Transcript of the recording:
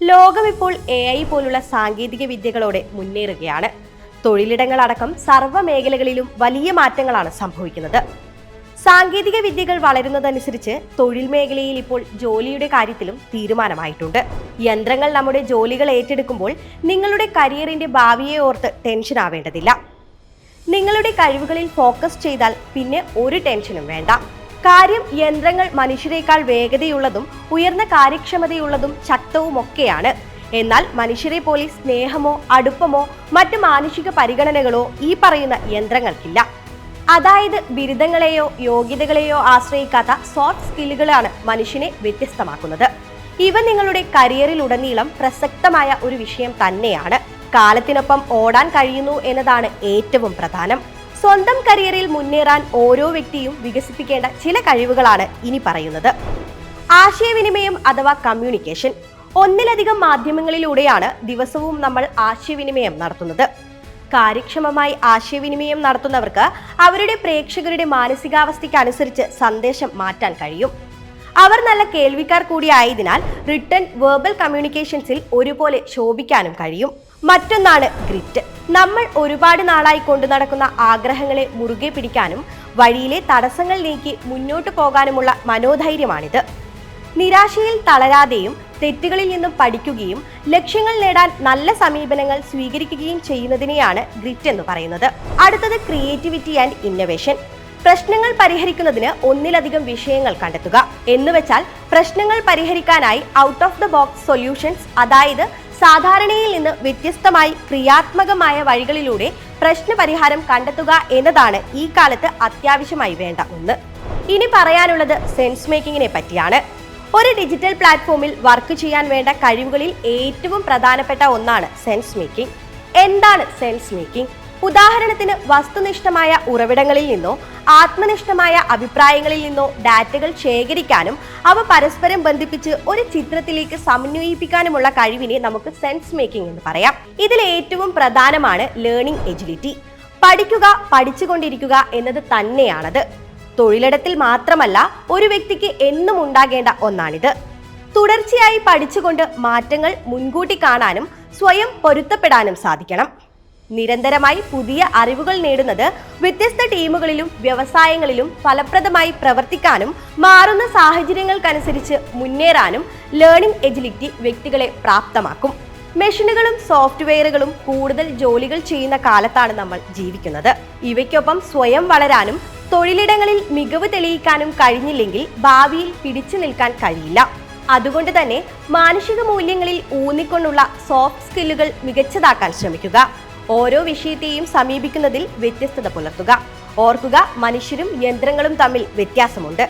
ലോകം ഇപ്പോൾ A I പോലുള്ള സാങ്കേതിക വിദ്യകളോടെ മുന്നേറുകയാണ്. തൊഴിലിടങ്ങളടക്കം സർവ മേഖലകളിലും വലിയ മാറ്റങ്ങളാണ് സംഭവിക്കുന്നത്. സാങ്കേതിക വിദ്യകൾ വളരുന്നതനുസരിച്ച് തൊഴിൽ മേഖലയിൽ ഇപ്പോൾ ജോലിയുടെ കാര്യത്തിലും തീരുമാനമായിട്ടുണ്ട്. യന്ത്രങ്ങൾ നമ്മുടെ ജോലികൾ ഏറ്റെടുക്കുമ്പോൾ നിങ്ങളുടെ കരിയറിന്റെ ഭാവിയെ ഓർത്ത് ടെൻഷൻ ആവേണ്ടതില്ല. നിങ്ങളുടെ കഴിവുകളിൽ ഫോക്കസ് ചെയ്താൽ പിന്നെ ഒരു ടെൻഷനും വേണ്ട. കാര്യം യന്ത്രങ്ങൾ മനുഷ്യരെക്കാൾ വേഗതയുള്ളതും ഉയർന്ന കാര്യക്ഷമതയുള്ളതും ശക്തവുമൊക്കെയാണ്. എന്നാൽ മനുഷ്യരെ പോലെ സ്നേഹമോ അടുപ്പമോ മറ്റു മാനുഷിക പരിഗണനകളോ ഈ പറയുന്ന യന്ത്രങ്ങൾക്കില്ല. അതായത് ബിരുദങ്ങളെയോ യോഗ്യതകളെയോ ആശ്രയിക്കാത്ത സോഫ്റ്റ് സ്കില്ലുകളാണ് മനുഷ്യനെ വ്യത്യസ്തമാക്കുന്നത്. ഇവ നിങ്ങളുടെ കരിയറിലുടനീളം പ്രസക്തമായ ഒരു വിഷയം തന്നെയാണ്. കാലത്തിനൊപ്പം ഓടാൻ കഴിയുന്നു എന്നതാണ് ഏറ്റവും പ്രധാനം. സ്വന്തം കരിയറിൽ മുന്നേറാൻ ഓരോ വ്യക്തിയും വികസിപ്പിക്കേണ്ട ചില കഴിവുകളാണ് ഇനി പറയുന്നത്. ആശയവിനിമയം അഥവാ കമ്മ്യൂണിക്കേഷൻ ഒന്നിലധികം മാധ്യമങ്ങളിലൂടെയാണ് ദിവസവും നമ്മൾ ആശയവിനിമയം നടത്തുന്നത്. കാര്യക്ഷമമായി ആശയവിനിമയം നടത്തുന്നവർക്ക് അവരുടെ പ്രേക്ഷകരുടെ മാനസികാവസ്ഥയ്ക്കനുസരിച്ച് സന്ദേശം മാറ്റാൻ കഴിയും. അവർ നല്ല കേൾവിക്കാർ കൂടിയായതിനാൽ റിട്ടേൺ വേർബൽ കമ്മ്യൂണിക്കേഷൻസിൽ ഒരുപോലെ ശോഭിക്കാനും കഴിയും. മറ്റൊന്നാണ് ഗ്രിറ്റ്. നമ്മൾ ഒരുപാട് നാളായി കൊണ്ടു നടക്കുന്ന ആഗ്രഹങ്ങളെ മുറുകെ പിടിക്കാനും വഴിയിലെ തടസ്സങ്ങൾ നീക്കി മുന്നോട്ട് പോകാനുമുള്ള മനോധൈര്യമാണിത്. നിരാശയിൽ തളരാതെയും തെറ്റുകളിൽ നിന്നും പഠിക്കുകയും ലക്ഷ്യങ്ങൾ നേടാൻ നല്ല സമീപനങ്ങൾ സ്വീകരിക്കുകയും ചെയ്യുന്നതിനെയാണ് ഗ്രിറ്റ് എന്ന് പറയുന്നത്. അടുത്തത് ക്രിയേറ്റിവിറ്റി ആൻഡ് ഇന്നവേഷൻ. പ്രശ്നങ്ങൾ പരിഹരിക്കുന്നതിന് ഒന്നിലധികം വിഷയങ്ങൾ കണ്ടെത്തുക. എന്നുവെച്ചാൽ പ്രശ്നങ്ങൾ പരിഹരിക്കാനായി out of the box solutions അതായത് സാധാരണയിൽ നിന്ന് വ്യത്യസ്തമായി ക്രിയാത്മകമായ വഴികളിലൂടെ പ്രശ്നപരിഹാരം കണ്ടെത്തുക എന്നതാണ് ഈ കാലത്ത് അത്യാവശ്യമായി വേണ്ട ഒന്ന്. ഇനി പറയാനുള്ളത് സെൻസ് മേക്കിങ്ങിനെ പറ്റിയാണ്. ഒരു ഡിജിറ്റൽ പ്ലാറ്റ്ഫോമിൽ വർക്ക് ചെയ്യാൻ വേണ്ട കഴിവുകളിൽ ഏറ്റവും പ്രധാനപ്പെട്ട ഒന്നാണ് സെൻസ് മേക്കിംഗ് എന്താണ് സെൻസ് മേക്കിംഗ് ഉദാഹരണത്തിന് വസ്തുനിഷ്ഠമായ ഉറവിടങ്ങളിൽ നിന്നോ ആത്മനിഷ്ഠമായ അഭിപ്രായങ്ങളിൽ നിന്നോ ഡാറ്റകൾ ശേഖരിക്കാനും അവ പരസ്പരം ബന്ധിപ്പിച്ച് ഒരു ചിത്രത്തിലേക്ക് സമന്വയിപ്പിക്കാനുമുള്ള കഴിവിനെ നമുക്ക് സെൻസ് മേക്കിംഗ് എന്ന് പറയാം. ഇതിൽ ഏറ്റവും പ്രധാനമാണ് ലേണിംഗ് എജിലിറ്റി. പഠിക്കുക പഠിച്ചുകൊണ്ടിരിക്കുക എന്നത് തന്നെയാണത്. തൊഴിലിടത്തിൽ മാത്രമല്ല ഒരു വ്യക്തിക്ക് എന്നും ഉണ്ടാകേണ്ട ഒന്നാണിത്. തുടർച്ചയായി പഠിച്ചുകൊണ്ട് മാറ്റങ്ങൾ മുൻകൂട്ടി കാണാനും സ്വയം പൊരുത്തപ്പെടാനും സാധിക്കണം. നിരന്തരമായി പുതിയ അറിവുകൾ നേടുന്നത് വ്യത്യസ്ത ടീമുകളിലും വ്യവസായങ്ങളിലും ഫലപ്രദമായി പ്രവർത്തിക്കാനും മാറുന്ന സാഹചര്യങ്ങൾക്കനുസരിച്ച് മുന്നേറാനും ലേണിംഗ് എജിലിറ്റി വ്യക്തികളെ പ്രാപ്തമാക്കും. മെഷീനുകളും സോഫ്റ്റ്വെയറുകളും കൂടുതൽ ജോലികൾ ചെയ്യുന്ന കാലത്താണ് നമ്മൾ ജീവിക്കുന്നത്. ഇവയ്ക്കൊപ്പം സ്വയം വളരാനും തൊഴിലിടങ്ങളിൽ മികവ് തെളിയിക്കാനും കഴിഞ്ഞില്ലെങ്കിൽ ഭാവിയിൽ പിടിച്ചു നിൽക്കാൻ കഴിയില്ല. അതുകൊണ്ട് തന്നെ മാനുഷിക മൂല്യങ്ങളിൽ ഊന്നിക്കൊണ്ടുള്ള സോഫ്റ്റ് സ്കില്ലുകൾ മികച്ചതാക്കാൻ ശ്രമിക്കുക. ഓരോ വിഷയത്തെയും സമീപിക്കുന്നതിൽ വ്യത്യസ്തത പുലർത്തുക. ഓർക്കുക മനുഷ്യരും യന്ത്രങ്ങളും തമ്മിൽ വ്യത്യാസമുണ്ട്.